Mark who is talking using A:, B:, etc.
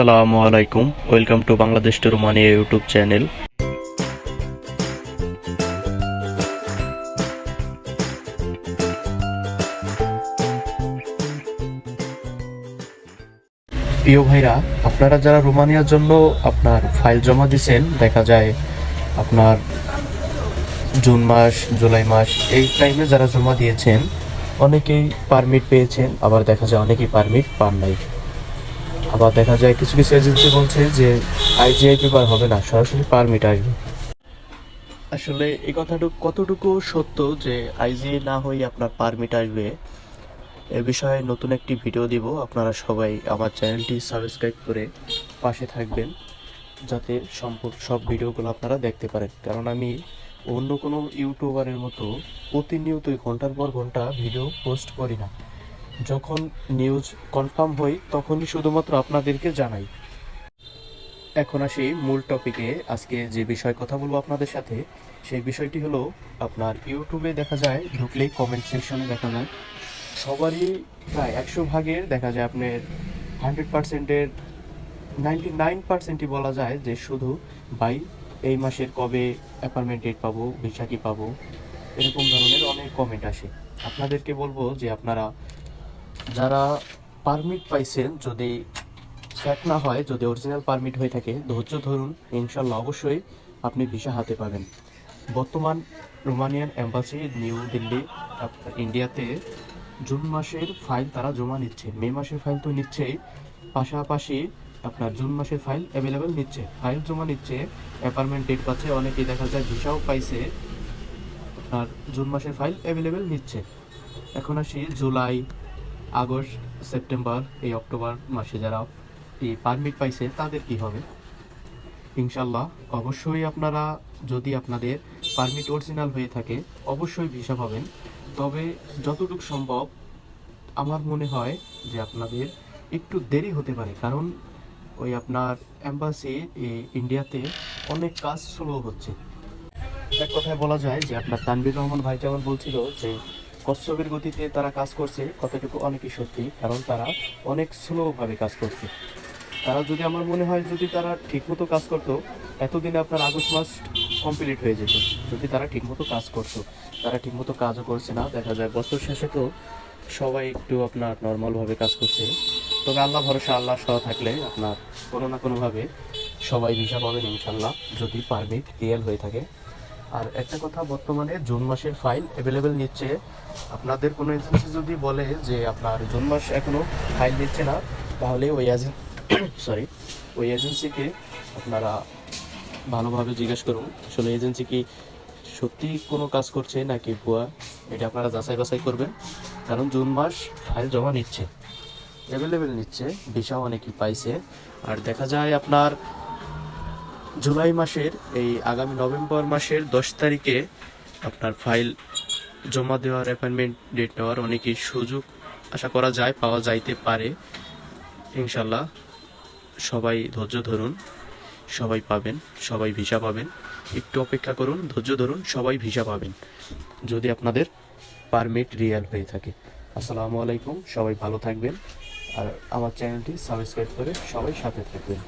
A: আসসালামু আলাইকুম। Welcome to Bangladesh to Romania YouTube channel প্রিয় ভাইরা, আপনারা যারা রোমানিয়ার জন্য আপনার ফাইল জমা দিয়েছেন, দেখা যায় আপনার জুন মাস, জুলাই মাস, এই টাইমে যারা জমা দিয়েছেন, অনেকেই পারমিট পেয়েছেন, আবার দেখা যায় অনেকেই পারমিট পান নাই। আবার দেখা যায় কিছু কিছু এজেন্সি বলছে যে আইজিআই পেপার হবে না, সরাসরি পারমিট আসবে। আসলে এই কথাটুকু, কতটুকু সত্য যে আইজিআই না হয়ে আপনার পারমিট আসবে, এ বিষয়ে নতুন একটি ভিডিও দিব। আপনারা সবাই আমার চ্যানেলটি সাবস্ক্রাইব করে পাশে থাকবেন, যাতে সম্পূর্ণ সব ভিডিওগুলো আপনারা দেখতে পারেন। কারণ আমি অন্য কোনো ইউটিউবারের মতো প্রতিনিয়তই ঘণ্টার পর ঘণ্টা ভিডিও পোস্ট করি না। যখন নিউজ কনফার্ম হই, তখনই শুধুমাত্র আপনাদেরকে জানাই। এখন আসি মূল টপিকে আজকে যে বিষয় কথা বলব আপনাদের সাথে, সেই বিষয়টি হলো, আপনার ইউটিউবে দেখা যায়, ঢুকলেই কমেন্ট সেকশনে দেখা যায়। সবারই প্রায় একশো ভাগের দেখা যায় আপনার হান্ড্রেড পার্সেন্টের নাইনটি নাইন পার্সেন্টই বলা যায় যে শুধু, ভাই, এই মাসের কবে অ্যাপার্টমেন্ট ডেট পাবো ভিসা কি পাবো? এরকম ধরনের অনেক কমেন্ট আসে। আপনাদেরকে বলব যে আপনারা যারা পারমিট পাইছেন, যদি ফ্যাক না হয়, যদি অরিজিনাল পারমিট হয়ে থাকে, ধৈর্য ধরুন, ইনশাল্লাহ অবশ্যই আপনি ভিসা হাতে পাবেন। বর্তমান রোমানিয়ান এম্বাসি নিউ দিল্লি ইন্ডিয়াতে জুন মাসের ফাইল তারা জমা নিচ্ছে। মে মাসের ফাইল তো নিচ্ছেই। পাশাপাশি আপনার জুন মাসের ফাইল অ্যাভেলেবেল নিচ্ছে। ফাইল জমা নিচ্ছে অ্যাপার্টমেন্ট ডেট পাচ্ছে, অনেকেই দেখা যায় ভিসাও পাইছে, আপনার জুন মাসের ফাইল অ্যাভেলেবেল নিচ্ছে। এখন আসি জুলাই আগস্ট, সেপ্টেম্বর, এই অক্টোবর মাসে যারা এই পারমিট পাইছে, তাদের কি হবে? ইনশাল্লাহ অবশ্যই আপনারা যদি আপনাদের পারমিট অরিজিনাল হয়ে থাকে, অবশ্যই ভিসা পাবেন। তবে যতটুকু সম্ভব, আমার মনে হয় যে আপনাদের একটু দেরি হতে পারে। কারণ ওই আপনার অ্যাম্বাসি ইন্ডিয়াতে অনেক কাজ স্লো হচ্ছে। এক কথায় বলা যায় যে আপনার তানবির রহমান ভাই যেমন বলছিল যে কচ্ছপের গতিতে তারা কাজ করছে, কতটুকু অনেকই সত্যি, কারণ তারা অনেক স্লোভাবে কাজ করছে। তারা যদি আমার মনে হয় যদি তারা ঠিকমতো কাজ করতো, এতদিনে আপনার আগস্ট মাস কমপ্লিট হয়ে যেত। যদি তারা ঠিকমতো কাজ করতো, তারা ঠিকমতো কাজও করছে না, দেখা যায় বছর শেষে তো সবাই একটু আপনার নর্মালভাবে কাজ করছে। তবে আল্লাহ ভরসা, আল্লাহ সহ থাকলে আপনার কোনো না কোনোভাবে সবাই ভিসা পাবেন ইনশাল্লাহ যদি পারমিট রিয়েল হয়ে থাকে। আর একটা কথা, বর্তমানে জুন মাসের ফাইল অ্যাভেলেবেল নিচ্ছে। আপনাদের কোনো এজেন্সি যদি বলে যে আপনার জুন মাস এখনও ফাইল নিচ্ছে না, তাহলে ওই সরি ওই এজেন্সিকে আপনারা ভালোভাবে জিজ্ঞেস করুন, আসলে এজেন্সি কি সত্যি কোনো কাজ করছে নাকি ভুয়া, এটা আপনারা যাচাই বাছাই করবেন। কারণ জুন মাস ফাইল জমা নিচ্ছে অ্যাভেলেবেল নিচ্ছে, ভিসা অনেকই পাইছে। আর দেখা যায় আপনার জুলাই মাসের এই আগামী নভেম্বর মাসের দশ তারিখে আপনার ফাইল জমা দেওয়ার অ্যাপয়েন্টমেন্ট ডেট নেওয়ার অনেকই সুযোগ আশা করা যায়, পাওয়া যাইতে পারে। ইনশাল্লাহ সবাই ধৈর্য ধরুন, সবাই পাবেন, সবাই ভিসা পাবেন। একটু অপেক্ষা করুন, ধৈর্য ধরুন, সবাই ভিসা পাবেন। যদি আপনাদের পারমিট রিয়েল হয়ে থাকে। আসসালামু আলাইকুম, সবাই ভালো থাকবেন। আর আমার চ্যানেলটি সাবস্ক্রাইব করে সবাই সাথে থাকবেন।